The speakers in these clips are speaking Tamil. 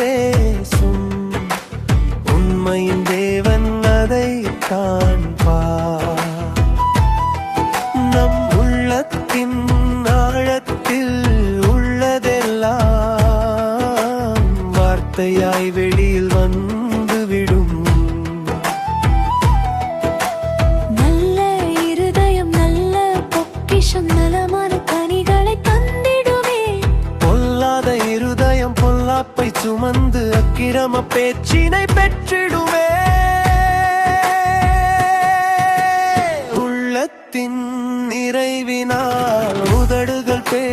பேசும். உண்மையின் தேவன் அதை காண்பா நம் உள்ளத்தின் ஆழத்தில் உள்ளதெல்லாம் வார்த்தையாய் வெளியில் வந்துவிடும். நல்ல இருதயம் நல்ல பொக்கிஷம் நலமான காப்பை சுமந்து அக்கிரம பேச்சினை பெற்றிடுவே. உள்ளத்தின் நிறைவினால் உதடுகள் பே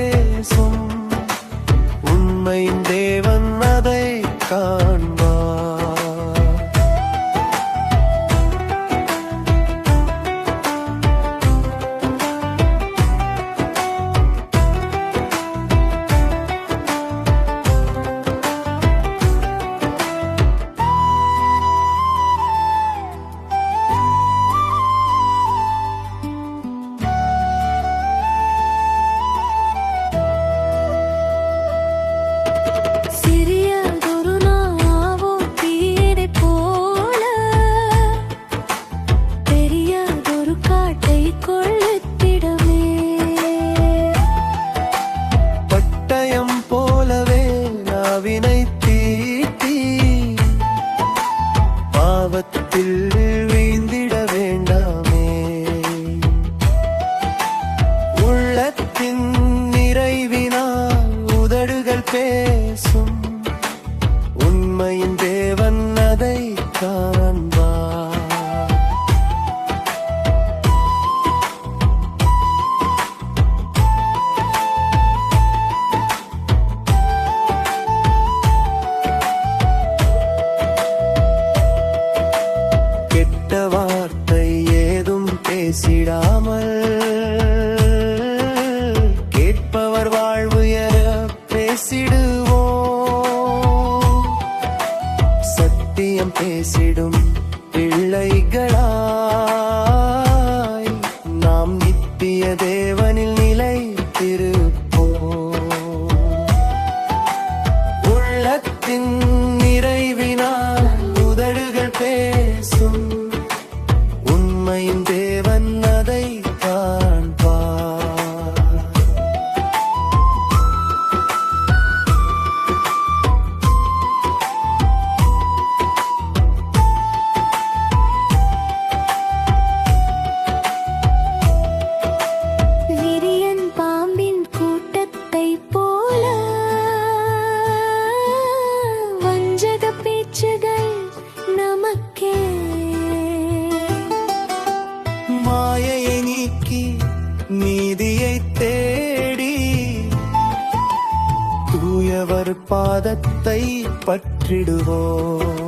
பேசும். உண்மையின் தேவன் அதை காண்பார் கெட்ட வார்த்தை ஏதும் பேசிடாமல் இதயம் பேசிடும் பிள்ளைகளாய் நாம் நித்திய தேவனில் நிலை திருப்போ உள்ளத்தின் தேடி தூயவர் பாதத்தை பற்றிடுவோம்.